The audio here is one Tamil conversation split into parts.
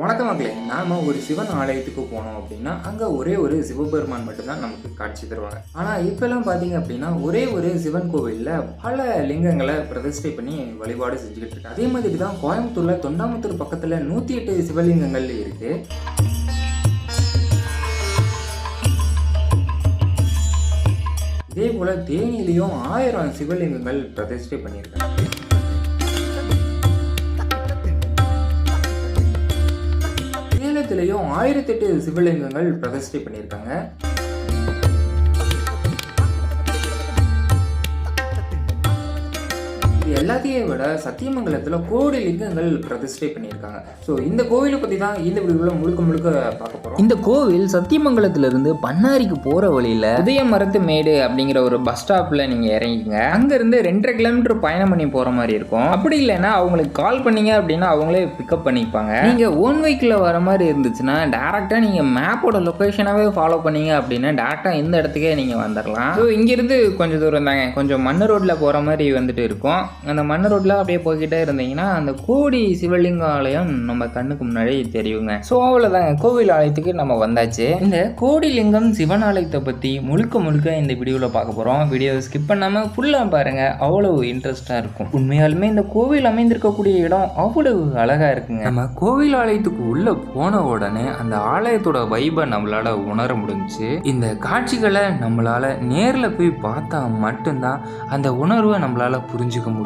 வணக்கம் மக்களே நாம ஒரு சிவன் ஆலயத்துக்கு போனோம் அப்படின்னா அங்க ஒரே ஒரு சிவபெருமான் மட்டும்தான் நமக்கு காட்சி தருவாங்க. ஆனா இப்பெல்லாம் பாத்தீங்க அப்படின்னா ஒரே ஒரு சிவன் கோவில்ல பல லிங்கங்களை பிரதிஷ்டை பண்ணி வழிபாடு செஞ்சுக்கிட்டு இருக்கு அதே மாதிரி தான் கோயம்புத்தூர்ல தொண்டாமுத்தூர் பக்கத்துல நூத்தி எட்டு சிவலிங்கங்கள் இருக்கு. இதே போல தேனியிலையும் ஆயிரம் சிவலிங்கங்கள் பிரதிஷ்டை பண்ணியிருக்காங்க. ஆயிரத்தி ஆயிரத்தெட்டு சிவலிங்கங்கள் பிரதிஷ்டை பண்ணியிருக்காங்க. இது எல்லாத்தையும் விட சத்தியமங்கலத்தில் கோடி லிங்கங்கள் பிரதிஷ்டை பண்ணியிருக்காங்க. ஸோ இந்த கோவிலை பற்றி தான் இந்த வீடியோவில் முழுக்க முழுக்க பார்க்க போகிறோம் இந்த கோவில் சத்தியமங்கலத்திலிருந்து பண்ணாரிக்கு போகிற வழியில் உதய மரத்து மேடு அப்படிங்கிற ஒரு பஸ் ஸ்டாப்பில் நீங்கள் இறங்கிங்க அங்கேருந்து ரெண்டரை கிலோமீட்டர் பயணம் பண்ணி போகிற மாதிரி இருக்கும். அப்படி இல்லைன்னா அவங்களுக்கு கால் பண்ணீங்க அப்படின்னா அவங்களே பிக்கப் பண்ணிப்பாங்க. நீங்கள் ஓன் வெஹிக்கிளில் வர மாதிரி இருந்துச்சுன்னா டேரெக்டாக நீங்கள் மேப்போட லொக்கேஷனாகவே ஃபாலோ பண்ணீங்க அப்படின்னா டேரெக்டாக இந்த இடத்துக்கே நீங்கள் வந்துடலாம் ஸோ இங்கேருந்து கொஞ்சம் தூரம் தாங்க. கொஞ்சம் மண் ரோட்டில் போகிற மாதிரி வந்துட்டு இருக்கும். அந்த மண் ரோட்டில் அப்படியே போய்கிட்டே இருந்தீங்கன்னா அந்த கோடி சிவலிங்க ஆலயம் நம்ம கண்ணுக்கு முன்னாடி தெரியுங்க. ஸோ அவ்வளோதாங்க கோவில் ஆலயத்துக்கு நம்ம வந்தாச்சு. இந்த கோடிலிங்கம் சிவன் ஆலயத்தை பற்றி முழுக்க முழுக்க இந்த வீடியோவில் பார்க்க போகிறோம் வீடியோ ஸ்கிப் பண்ணாமல் ஃபுல்லாக பாருங்கள் அவ்வளவு இன்ட்ரெஸ்ட்டாக இருக்கும். உண்மையாலுமே இந்த கோவில் அமைந்திருக்கக்கூடிய இடம் அவ்வளவு அழகாக இருக்குங்க. நம்ம கோவில் ஆலயத்துக்கு உள்ளே போன உடனே அந்த ஆலயத்தோட வைபை நம்மளால் உணர முடிஞ்சு இந்த காட்சிகளை நம்மளால் நேரில் போய் பார்த்தா மட்டும்தான் அந்த உணர்வை நம்மளால் புரிஞ்சுக்க முடியும்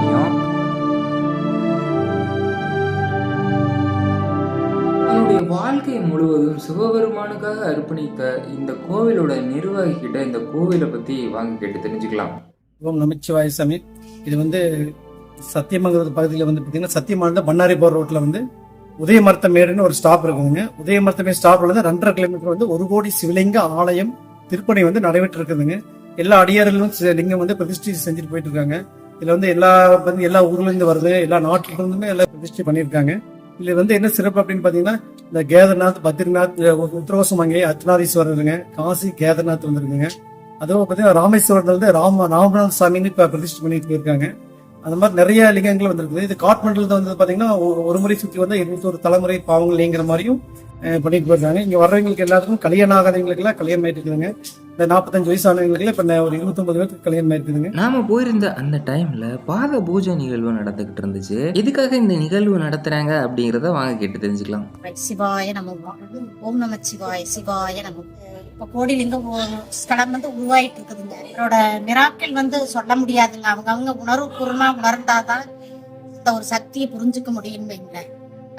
என்னுடைய வாழ்க்கை முழுவதும் சிவபெருமானுக்காக அர்ப்பணித்த இந்த கோவிலோட நிர்வாகிகிட்ட இந்த கோவிலை பத்தி வாங்க கேட்டு தெரிஞ்சுக்கலாம். ஓம் நமச்சிவாய சாமி. இது வந்து சத்தியமங்கல பகுதியில் வந்து பார்த்தீங்கன்னா சத்தியமான பண்ணாரி போர் ரோட்டில் வந்து உதயமர்த்தமேடுன்னு ஒரு ஸ்டாப் இருக்குங்க. உதயமர்த்தமே ஸ்டாப்ல இருந்து ரெண்டரை கிலோமீட்டர் வந்து ஒரு கோடி சிவலிங்க ஆலயம் திருப்பணி வந்து நடைபெற்று இருக்குதுங்க. எல்லா அடியார்களும் லிங்கம் வந்து பிரதிஷ்டை செஞ்சுட்டு போயிட்டு இருக்காங்க. இதுல வந்து எல்லா வந்து எல்லா ஊர்ல இருந்து வருது எல்லா நாட்டுல இருந்துமே எல்லாம் பிரதிஷ்டை பண்ணியிருக்காங்க. இதுல வந்து என்ன சிறப்பு அப்படின்னு பாத்தீங்கன்னா இந்த கேதர்நாத் பத்ரிநாத் உத்தரவாசமங்கை அர்த்தநாதீஸ்வரருங்க காசி கேதர்நாத் வந்துருக்குங்க. அதுவும் பார்த்தீங்கன்னா ராமேஸ்வரத்துல வந்து ராம ராமநாத சாமின்னு இப்போ பிரதிஷ்டை பண்ணிட்டு போயிருக்காங்க. அந்த மாதிரி நிறைய லிங்கங்கள் வந்திருக்குது. இது காட்மண்டலத்தை வந்து பார்த்தீங்கன்னா ஒரு முறை சுற்றி வந்து இருபத்தொரு தலைமுறை பாவங்கள் நீங்கிற மாதிரியும் பண்ணிட்டு போயிருக்காங்க. இங்கே வர்றவங்களுக்கு எல்லாத்துக்கும் கல்யாணம் ஆகாதவங்களுக்கு எல்லாம் கல்யாணம் ஆயிட்டு இருக்குதுங்க. இந்த நாற்பத்தஞ்சு வயசானவங்களுக்கு இப்போ ஒரு இருபத்தொன்பது பேருக்கு கல்யாணம் ஆயிருக்குதுங்க. நாம போயிருந்த அந்த டைம்ல பாத பூஜை நிகழ்வு நடந்துகிட்டு இருந்துச்சு. எதுக்காக இந்த நிகழ்வு நடத்துறாங்க அப்படிங்கிறத வாங்க கேட்டு தெரிஞ்சுக்கலாம். சிவாய நம ஓம் நம சிவாய சிவாய நம. இப்ப கோடிலிங்கம் ஸ்தலம் வந்து உருவாயிட்டு இருக்குதுங்க. அவரோட மிராக்கள் வந்து சொல்ல முடியாதுங்க. அவங்க அவங்க உணர்வு பூர்வமா உணர்ந்தாதான் இந்த ஒரு சக்தியை புரிஞ்சுக்க முடியும்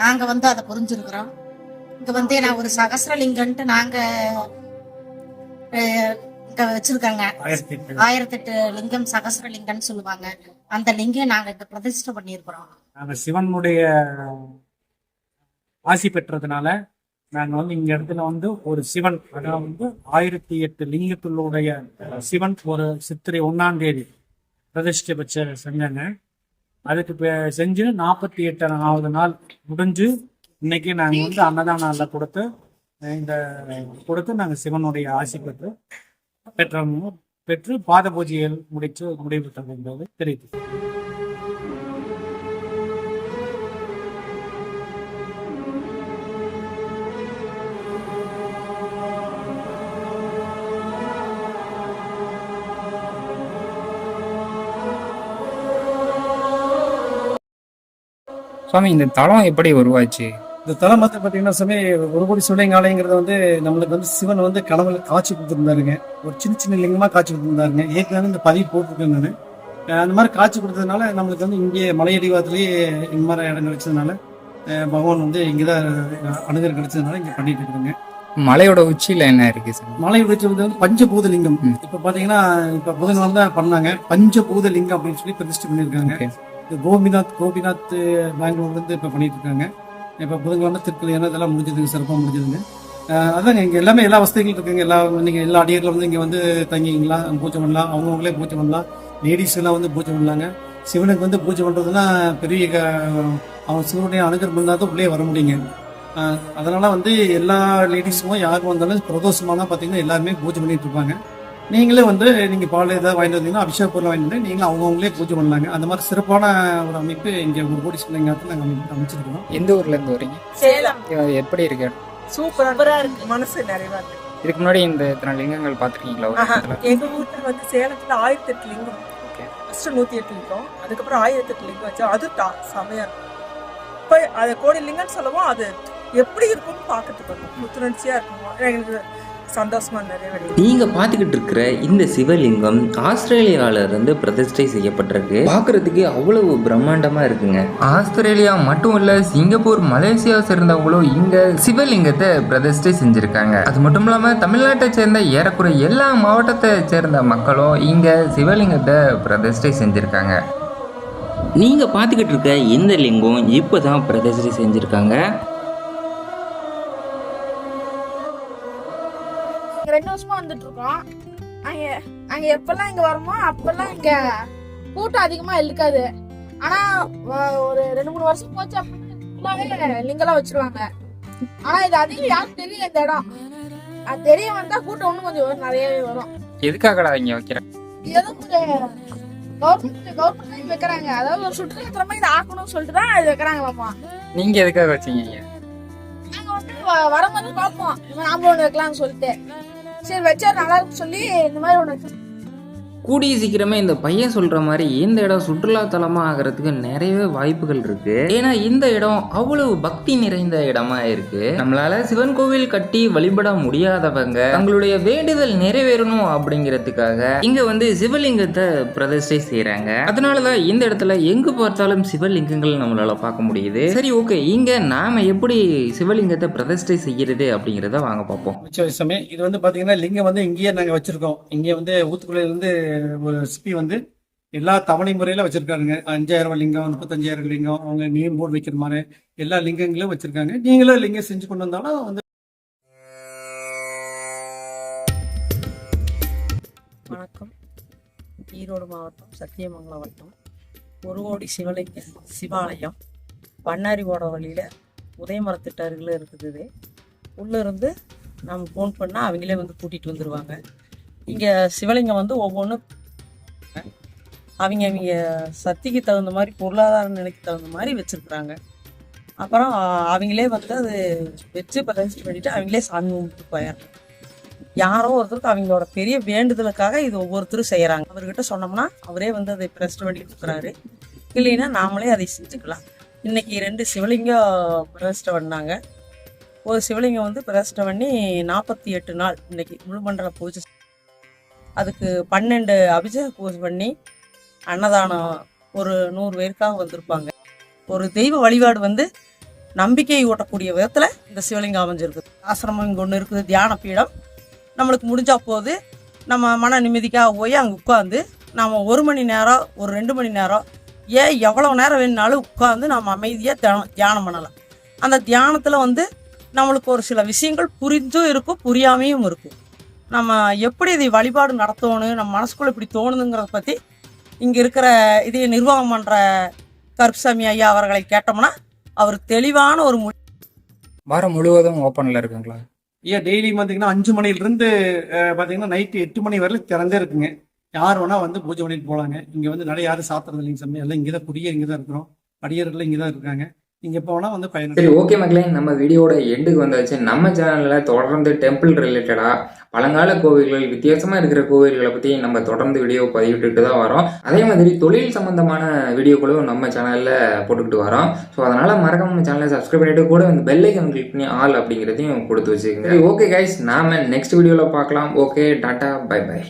நாங்க வந்து அதை புரிஞ்சிருக்கிறோம். இங்க வந்து நான் ஒரு சகசிரலிங்கன்ட்டு நாங்க வச்சிருக்காங்க ஆயிரத்தி எட்டு ஆயிரத்தெட்டு. லிங்கம் சகசிரலிங்கம்னு சொல்லுவாங்க. அந்த லிங்கம் நாங்க இங்க பிரதிஷ்டை பண்ணியிருக்கிறோம். நாங்கள் சிவனுடைய ஆசி பெற்றதுனால நாங்கள் வந்து இங்க இடத்துல வந்து ஒரு சிவன் அதாவது வந்து ஆயிரத்தி எட்டு லிங்கத்தினுடைய சிவன் ஒரு சித்திரை ஒன்னாம் தேதி பிரதிஷ்டை வச்ச செஞ்சாங்க. அதுக்கு செஞ்சு நாற்பத்தி எட்டாவது நாள் முடிஞ்சு இன்னைக்கு நாங்கள் வந்து அன்னதான கொடுத்து இந்த கொடுத்து நாங்கள் சிவனுடைய ஆசி பெற்று பெற்றோம். பெற்று பாத பூஜைகள் முடிச்சு முடிவுட்டது என்பது தெரியுது சுவாமி இந்த தளம் எப்படி உருவாச்சு? இந்த தலம் வந்து பார்த்தீங்கன்னா சாமி ஒரு கோடி சிவலிங்க ஆலயங்கிறது வந்து நம்மளுக்கு வந்து சிவன் வந்து கனவுல காட்சி கொடுத்துருந்தாருங்க. ஒரு சின்ன சின்ன லிங்கமாக காட்சி கொடுத்துருந்தாருங்க. ஏற்கனவே இந்த பதிவு போட்டிருக்கேன் நான். அந்த மாதிரி காட்சி கொடுத்ததுனால நம்மளுக்கு வந்து இங்கே மலையடிவாரத்துலேயே இந்த மாதிரி இடம் கிடைச்சதுனால பகவான் வந்து இங்கே தான் அணுகர் கிடைச்சதுனால இங்கே பண்ணிட்டு இருக்குதுங்க மலையோட உச்சியில என்ன இருக்கு சார்? மலை விடுச்சது வந்து பஞ்சபூத லிங்கம் ம். இப்போ பார்த்தீங்கன்னா இப்போ புதன்கிழமை தான் பண்ணாங்க. பஞ்சபூத லிங்கம் அப்படின்னு சொல்லி பிரதிஷ்டை. இந்த கோபிநாத் கோபிநாத் பெங்களூர்ல இருந்து இப்போ பண்ணிட்டு இருக்காங்க. இப்போ புதன்கிழமை திருக்கல்யாணம் இதெல்லாம் முடிஞ்சதுங்க சிறப்பாக முடிஞ்சதுங்க. அதாங்க இங்கே எல்லாமே எல்லா வசதிகளும் இருக்குங்க. எல்லா நீங்கள் எல்லா அடியர்களும் வந்து இங்கே வந்து தங்கிங்களா பூஜை பண்ணலாம். அவங்கவுங்களே பூஜை பண்ணலாம். லேடிஸ் எல்லாம் வந்து பூஜை பண்ணலாங்க. சிவனுக்கு வந்து பூஜை பண்ணுறதுன்னா பெரிய க- அவன் சிவனுடைய அனுகிரம் தான் உள்ளே வர முடியுங்க. அதனால் வந்து எல்லா லேடிஸும் யார் வந்தாலும் பிரதோஷமானா பார்த்தீங்கன்னா எல்லாருமே பூஜை பண்ணிகிட்டு இருப்பாங்க. நீங்களே வந்து நீங்கள் பால் ஏதாவது வாங்கிட்டு வந்தீங்கன்னா அபிஷேக பொருள் வாங்கிட்டு வந்து நீங்களும் அவங்கவுங்களே பூஜை பண்ணலாங்க. அந்த மாதிரி சிறப்பான ஒரு அமைப்பு இங்கே ஒரு கோடி சிவலிங்கத்தில் நாங்கள் அமைப்பு அமைச்சிருக்கோம். எந்த ஊர்ல இருந்து வரீங்க சேலம். எப்படி இருக்கு? சூப்பரா இருக்கு. மனசு நிறைவா இருக்கு. இதுக்கு முன்னாடி இந்த இத்தனை லிங்கங்கள் பார்த்துருக்கீங்களா? எங்க ஊர்ல வந்து சேலத்துல ஆயிரத்தி எட்டு லிங்கம் ஃபர்ஸ்ட் நூத்தி எட்டு லிங்கம் அதுக்கப்புறம் ஆயிரத்தி எட்டு லிங்கம் வச்சு அது செமையா இருக்கும் இப்ப அது கோடி லிங்கம்னு சொல்லவும் அது எப்படி இருக்கும்னு பார்க்கறதுக்கு வரும். புத்துணர்ச்சியா இருக்கும் எங்களுக்கு சந்தோஷமா நிறைய வேணும் நீங்க பார்த்துக்கிட்டு இருக்கிற இந்த சிவலிங்கம் ஆஸ்திரேலியால இருந்து பிரதிஷ்டை செய்யப்பட்டிருக்கு. பார்க்கிறதுக்கு அவ்வளவு பிரம்மாண்டமா இருக்குங்க. ஆஸ்திரேலியா மட்டும் இல்ல சிங்கப்பூர் மலேசியா சேர்ந்தவங்களும் இங்க சிவலிங்கத்தை பிரதிஷ்டை செஞ்சிருக்காங்க. அது மட்டும் இல்லாம தமிழ்நாட்டை சேர்ந்த ஏறக்குறைய எல்லா மாவட்டத்தை சேர்ந்த மக்களும் இங்க சிவலிங்கத்தை பிரதிஷ்டை செஞ்சிருக்காங்க. நீங்க பார்த்துக்கிட்டு இருக்க இந்த லிங்கம் இப்போதான் பிரதிஷ்டை செஞ்சிருக்காங்க. ரெண்டு வருஷமா வந்துட்டு இருக்கோம் அங்க அங்க எப்பெல்லாம் இங்க வருமோ அப்பெல்லாம் இங்க கூட்டம் அதிகமா இருக்காது ஆனா ஒரு ரெண்டு மூணு வருஷம் போச்சு அப்படின்னா ஃபுல்லாவே லிங்கெல்லாம் வச்சிருவாங்க. ஆனா இது அதிகம் யாருக்கு தெரியல இந்த இடம். அது தெரிய வந்தா கூட்டம் இன்னும் கொஞ்சம் நிறையவே வரும். எதுக்காகடா இங்க வைக்கிறேன் ஏதோ கவர்மெண்ட் கவர்மெண்ட் வைக்கிறாங்க. அதாவது ஒரு சுற்றுலாத்தலமா இதை ஆக்கணும்னு சொல்லிட்டு தான் இது வைக்கிறாங்களாமா நீங்க எதுக்காக வச்சீங்க? நாங்க வந்து வரும்போது பார்ப்போம். நாமளும் ஒண்ணு வைக்கலாம்னு சொல்லிட்டு. சரி வச்சா நல்லா இருக்குன்னு சொல்லி இந்த மாதிரி ஒன்று கூடிய சீக்கிரமே இந்த பையன் சொல்ற மாதிரி இந்த இடம் சுற்றுலா தலமா ஆகிறதுக்கு நிறையவே வாய்ப்புகள் இருக்கு. ஏன்னா இந்த இடம் அவ்வளவு பக்தி நிறைந்த இடமா இருக்கு. நம்மளால சிவன் கோவில் கட்டி வழிபட முடியாதவங்க தங்களுடைய வேண்டுதல் நிறைவேறணும் அப்படிங்கிறதுக்காக இங்க வந்து சிவலிங்கத்தை பிரதிஷ்டை செய்யறாங்க அதனாலதான் இந்த இடத்துல எங்கு பார்த்தாலும் சிவலிங்கங்கள் நம்மளால பார்க்க முடியுது. சரி ஓகே. இங்க நாம எப்படி சிவலிங்கத்தை பிரதிஷ்டை செய்யறது அப்படிங்கிறத வாங்க பார்ப்போம். விஷயமே இது வந்து பாத்தீங்கன்னா லிங்கம் வந்து இங்கேயே நாங்கள் வச்சிருக்கோம். இங்கே வந்து ஊத்துக்குள்ளையிலேருந்து ஒரு சிப்பி வந்து எல்லா தவணை முறையில் வச்சிருக்காருங்க. அஞ்சாயிரம் லிங்கம் முப்பத்தஞ்சாயிரம் லிங்கம் அவங்க நேம் போர்டு வைக்கிற மாதிரி எல்லா லிங்கங்களும் வச்சிருக்காங்க. நீங்களும் லிங்கம் செஞ்சு கொண்டு வந்தாலும் வந்து வணக்கம். ஈரோடு மாவட்டம் சத்தியமங்கலம் வட்டம். ஒரு கோடி சிவலிங்க சிவாலயம். பண்ணாரி போட வழியில் உதயமரத்திட்ட அருகில் இருக்குது உள்ளே இருந்து நம்ம ஃபோன் பண்ணால் அவங்களே வந்து கூட்டிகிட்டு வந்துடுவாங்க இங்கே சிவலிங்கம் வந்து ஒவ்வொன்றும் அவங்க அவங்க சக்திக்கு தகுந்த மாதிரி பொருளாதார நிலைக்கு தகுந்த மாதிரி வச்சுருக்குறாங்க. அப்புறம் அவங்களே வந்து அது வச்சு பிரதிஷ்டை பண்ணிட்டு அவங்களே சாமி கும்பிட்டு போயிடுறாங்க. யாரோ ஒருத்தருக்கு அவங்களோட பெரிய வேண்டுதலுக்காக இது ஒவ்வொருத்தரும் செய்கிறாங்க அவர்கிட்ட சொன்னோம்னா அவரே வந்து அதை பிரதிஷ்டை பண்ணி கொடுக்குறாரு. இல்லைன்னா நாமளே அதை செஞ்சுக்கலாம். இன்னைக்கு ரெண்டு சிவலிங்கம் பிரதிஷ்டை பண்ணாங்க. ஒரு சிவலிங்கம் வந்து பிரதிஷ்டை பண்ணி நாற்பத்தி எட்டு நாள் இன்னைக்கு முழுமண்டல பூஜை அதுக்கு பன்னெண்டு அபிஷேக பூஜை பண்ணி அன்னதானம் ஒரு நூறு பேருக்காக வந்திருப்பாங்க. ஒரு தெய்வ வழிபாடு வந்து நம்பிக்கை ஊட்டக்கூடிய விதத்தில் இந்த சிவலிங்கம் அமைஞ்சிருக்குது ஆசிரமம் இங்கே ஒன்று இருக்குது தியான பீடம். நம்மளுக்கு முடிஞ்சா போது நம்ம மன நிம்மதிக்காக போய் அங்கே உட்காந்து நாம் ஒரு மணி நேரம் ஒரு ரெண்டு மணி நேரம் ஏன் எவ்வளோ நேரம் வேணுனாலும் உட்காந்து நம்ம அமைதியாக தியானம் தியானம் பண்ணலாம். அந்த தியானத்தில் வந்து நம்மளுக்கு ஒரு சில விஷயங்கள் புரிஞ்சும் இருக்கும் புரியாமையும் இருக்கும். நம்ம எப்படி இதை வழிபாடு நடத்தணும் நம்ம மனசுக்குள்ளே இப்படி தோணுதுங்கிறத பற்றி இங்கே இருக்கிற இதை நிர்வாகம் பண்ணுற கருப்சாமி ஐயா அவர்களை கேட்டோம்னா அவர் தெளிவான ஒரு மு வாரம் முழுவதும் ஓப்பன்ல இருக்குங்களா? ஏன் டெய்லி பார்த்தீங்கன்னா அஞ்சு மணிலேருந்து பார்த்தீங்கன்னா நைட்டு எட்டு மணி வரையிலும் திறந்தே இருக்குங்க. யார் வேணா வந்து பூஜை பண்ணிட்டு போகலாங்க இங்கே வந்து நிறைய யாரும் சாப்பிட்றது இல்லைங்க சாமி. எல்லாம் இங்கே தான் குடியே இங்கே தான் இருக்கிறோம். அடியார்கள் இங்கே தான் இருக்காங்க. இங்கே வேணா வந்து பயன் சரி ஓகே மக்களே நம்ம வீடியோட எண்டுக்கு வந்தாச்சு. நம்ம சேனலில் தொடர்ந்து டெம்பிள் ரிலேட்டடாக பழங்கால கோவில்கள் வித்தியாசமாக இருக்கிற கோவில்களை பற்றி நம்ம தொடர்ந்து வீடியோ பதிவிட்டுட்டு தான் வரோம். அதே மாதிரி தொழில் சம்பந்தமான வீடியோக்களும் நம்ம சேனலில் போட்டுக்கிட்டு வரோம். ஸோ அதனால் மறக்காம நம்ம சேனலை சப்ஸ்கிரைப் பண்ணிட்டு கூட இந்த பெல் ஐக்கன் கிளிக் பண்ணி ஆல் அப்படிங்கிறதையும் கொடுத்து வச்சுக்கோங்க. ஓகே கைஸ் நாம நெக்ஸ்ட் வீடியோவில் பார்க்கலாம். Okay tata bye by